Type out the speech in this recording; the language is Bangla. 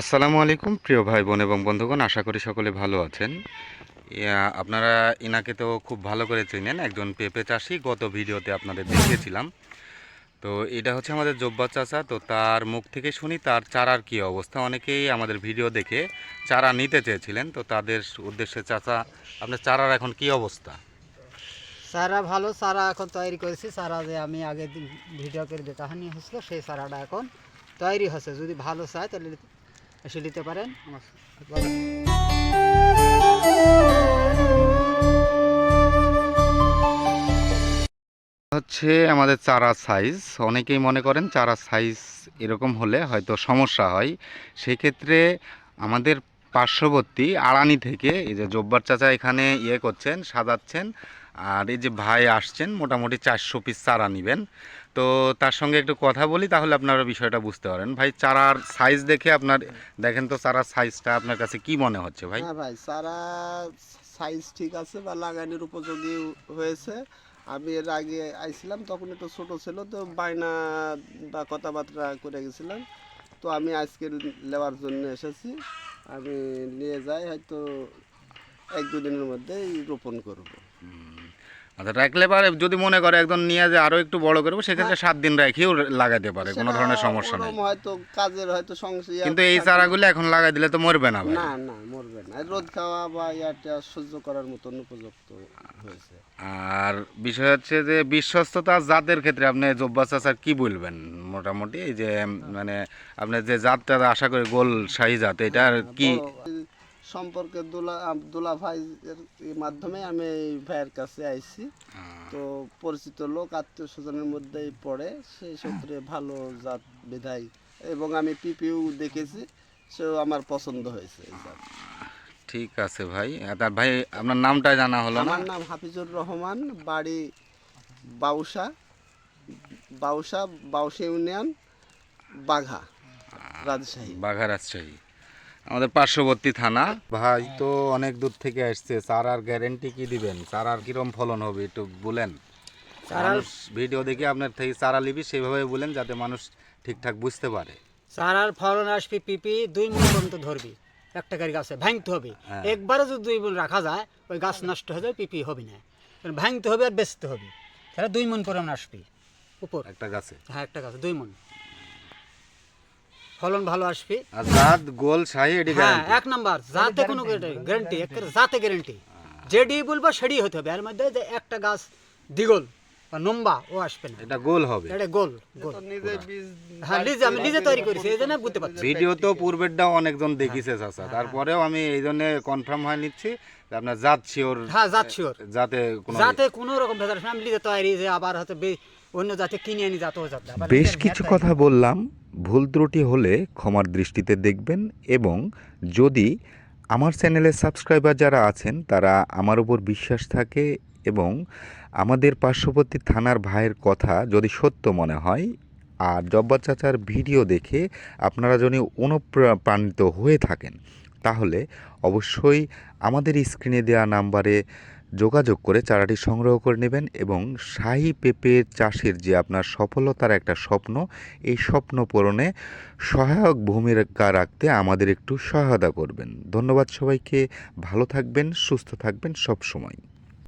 আসসালামু আলাইকুম, প্রিয় ভাই বোন এবং বন্ধুগণ, আশা করি সকলে ভালো আছেন। আপনারা ইনাকে তো খুব ভালো করে চেনেন, একজন পেঁপে চাষি। গত ভিডিওতে আপনাদের দেখিয়েছিলাম। তো এটা হচ্ছে আমাদের জব্বা চাচা। তো তার মুখ থেকে শুনি তার চারার কি অবস্থা। অনেকেই আমাদের ভিডিও দেখে চারা নিতে চেয়েছিলেন। তো তাদের উদ্দেশ্যে, চাচা, আপনার চারার এখন কি অবস্থা? চারা ভালো, চারা এখন তৈরি করেছি। চারা যে আমি আগে দিন ভিডিও করে দেখানি হচ্ছিল সেই চারাটা এখন তৈরি হচ্ছে যদি ভালো চায়, তাহলে এসে পারেন। হচ্ছে আমাদের চারা সাইজ অনেকেই মনে করেন চারা সাইজ এরকম হলে হয়তো সমস্যা হয়। সেই ক্ষেত্রে আমাদের পার্শ্ববর্তী আড়ানি থেকে এই যে জব্বার চাচা এখানে ইয়ে করছেন, সাজাচ্ছেন। আর এই যে ভাই আসছেন মোটামুটি চারশো পিস চারা নেবেন। তো তার সঙ্গে একটু কথা বলি তাহলে আপনারা বিষয়টা বুঝতে পারেন। ভাই চারার সাইজ দেখে আপনার দেখেন তো চারার সাইজটা আপনার কাছে কি মনে হচ্ছে ভাই? হ্যাঁ ভাই চারা সাইজ ঠিক আছে বা লাগানোর উপযোগী হয়েছে। আমি এর আগে আইছিলাম তখন একটু ছোট ছিল তো বায়না বা কথাবার্তা করে গেছিলাম। তো আমি আজকে নেওয়ার জন্য এসেছি। আমি নিয়ে যাই হয়তো এক দুদিনের মধ্যেই রোপণ করব। আচ্ছা রাখলে পারে যদি মনে করে একদম নিয়ে যে আরও একটু বড় করব সেক্ষেত্রে সাত দিন রেখেও লাগাতে পারে কোনো ধরনের সমস্যা নেই। হয়তো কাজের হয়তো সংশয় কিন্তু এই চারাগুলো এখন লাগাই দিলে তো মরবে না না না মরবে না। রোদ খাওয়া বা ইয়াটা সহ্য করার মতন উপযুক্ত হয়েছে। আর বিষয় হচ্ছে যে বিশ্বস্ততা জাতের ক্ষেত্রে আপনি জব্বা চাচার কি বলবেন? মোটামুটি যে মানে আপনি যে জাতটা আশা করি গোল শাহী জাত এটার কি বড় সম্পর্কে দুলা দুলা ভাই এর মাধ্যমে আমি এই ভাইয়ের কাছে আইছি। তো পরিচিত লোক আত্মীয় স্বজনের মধ্যেই পড়ে। সেই সূত্রে ভালো জাত বিধায়। এবং আমি পিপিউ দেখেছি সেও আমার পছন্দ হয়েছে এই জাত। ঠিক আছে ভাই। তার ভাই আপনার নামটা জানা হলো না? আমার নাম হাফিজুর রহমান বাড়ি বাউসা বাউসা বাউসা ইউনিয়ন বাঘা রাজশাহী। বাঘা রাজশাহী। আমাদের পার্শ্ববর্তী থানা। ভাই তো অনেক দূর থেকে আসছে চারার গ্যারেন্টি কি দিবেন? চারার কিরম ফলন হবে একটু বলেন? চারার মানুষ ভিডিও দেখে আপনার থেকে চারা নিবি সেইভাবে বলেন যাতে মানুষ ঠিকঠাক বুঝতে পারে। চারার ফলন আসবে পিপি দুই মিনিট পর্যন্ত ধরবি। একটা গাড়ি গাছে ভাঙতে হবে। হ্যাঁ। একবারে যদি দুই মন রাখা যায় ওই গাছ নষ্ট হয়ে যাবে পিপি হবে না। কারণ ভাঙতে হবে আর বেচতে হবে। তাহলে দুই মন পরিমাণ আসবি। উপর। একটা গাছে। হ্যাঁ একটা গাছ দুই মন ফলন ভালো আসবে। জাত গোল শাহী এডি হ্যাঁ এক নাম্বার যাতে কোনো গ্যারান্টি একের জাতে গ্যারান্টি যেডি বলব সেডি হতে হবে। এর মধ্যে যে একটা গাছ দ্বিগোল বা লম্বা ও আসবে না। এটা গোল হবে। এটা গোল গোল। তো নিজে বীজ হ্যাঁ নিজে আমি নিজে তৈরি করেছি এই জন্য বুঝতে পারছি। ভিডিও তো পূর্বেরটাও অনেকজন দেখিছে চাচা। তারপরেও আমি এই জন্য কনফার্ম হয়ে নিচ্ছি আপনার জাত শিওর হ্যাঁ জাত শিওর। যাতে কোনো যাতে কোনো রকম ভেজাল আমি নিজে তৈরি যে আবার হয়তো অন্য জাতে কিনে আনি যাতে ও যাতে বেশ কিছু কথা বললাম। ভুল ত্রুটি হলে ক্ষমার দৃষ্টিতে দেখবেন এবং যদি আমার চ্যানেলে সাবস্ক্রাইবার যারা আছেন তারা আমার উপর বিশ্বাস থাকে এবং আমাদের পার্শ্ববর্তী থানার ভাইয়ের কথা যদি সত্য মনে হয়, আর জব্বার চাচার ভিডিও দেখে আপনারা যদি অনুপ্রাণিত হয়ে থাকেন, তাহলে অবশ্যই আমাদের স্ক্রিনে দেওয়া নাম্বারে যোগাযোগ করে চারাটি সংগ্রহ করে নেবেন এবং শাহি পেঁপে চাষের যে আপনার সফলতার একটা স্বপ্ন, এই স্বপ্ন পূরণে সহায়ক ভূমিকা রাখতে আমাদের একটু সহায়তা করবেন। ধন্যবাদ সবাইকে। ভালো থাকবেন, সুস্থ থাকবেন সব সময়